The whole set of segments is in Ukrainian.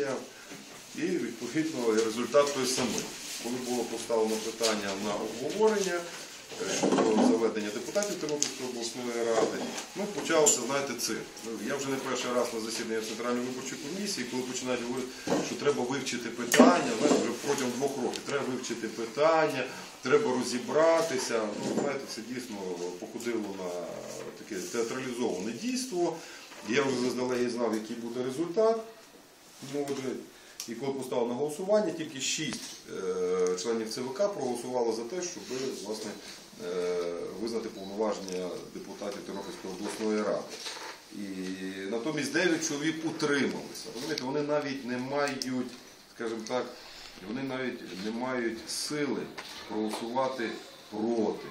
сесія і відповідно результат той самий. Коли було поставлено питання на обговорення е, щодо заведення депутатів Тернопільської обласної ради, ну почалося, знаєте, це. Я вже не перший раз на засіданні Центральної виборчої комісії, коли починають говорити, що треба вивчити питання, знаєте, вже протягом двох років треба вивчити питання, треба розібратися. Ну, знаєте, це дійсно походило на таке театралізоване дійство. Я вже заздалегідь знав, який буде результат. Отже, і коли поставили на голосування, тільки 6 членів ЦВК проголосувало за те, щоб власне, е, визнати повноваження депутатів Тернопільської обласної ради. І натомість 9 чоловік утрималися. Розумієте, вони навіть не мають, скажімо так, вони навіть не мають сили проголосувати проти.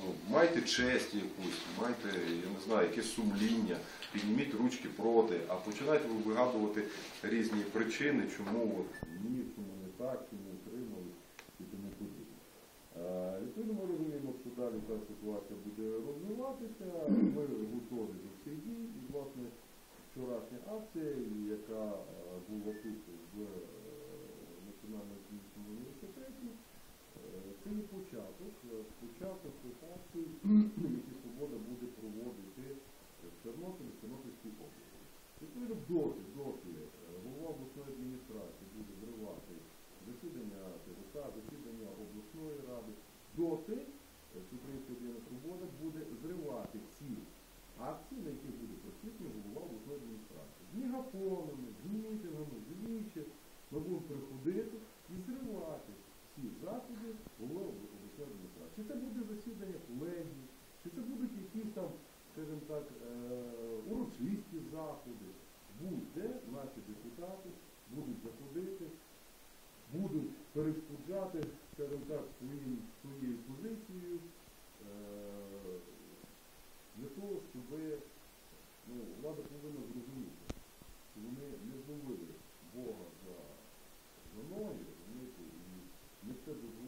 Ну, майте честь якусь, майте, я не знаю, якесь сумління, підніміть ручки проти, а починайте ви вигадувати різні причини, чому от ні, чому не так, чому утримали і тому подібне. Відповідно, ми розуміємо, що далі та ситуація буде розвиватися. Ми готові до всіх дій. І, власне, вчорашня акція, яка була тут в е, Національному економічному університеті, тих акцій, які Свобода буде проводити в Тернополі, в Тернопільській області. Відповідно, доти, доти е, голова обласної адміністрації буде зривати засідання ТВК, засідання обласної ради, доти е, об'єднана свобода буде зривати ці акції, на яких буде присутній голова обласної адміністрації. З мегафонами, з мітингами, з вічі. Ми будемо приходити і зривати всі заходи голови обласної. Чи це буде засідання колегії, чи це будуть якісь там, скажімо так, е, урочисті заходи. Будь-де наші депутати будуть заходити, будуть перешкоджати, скажімо так, своєю позицією е, для того, щоб ну, влада повинна зрозуміти, що вони не зловили Бога за, ноги, розумієте, і не все дозволено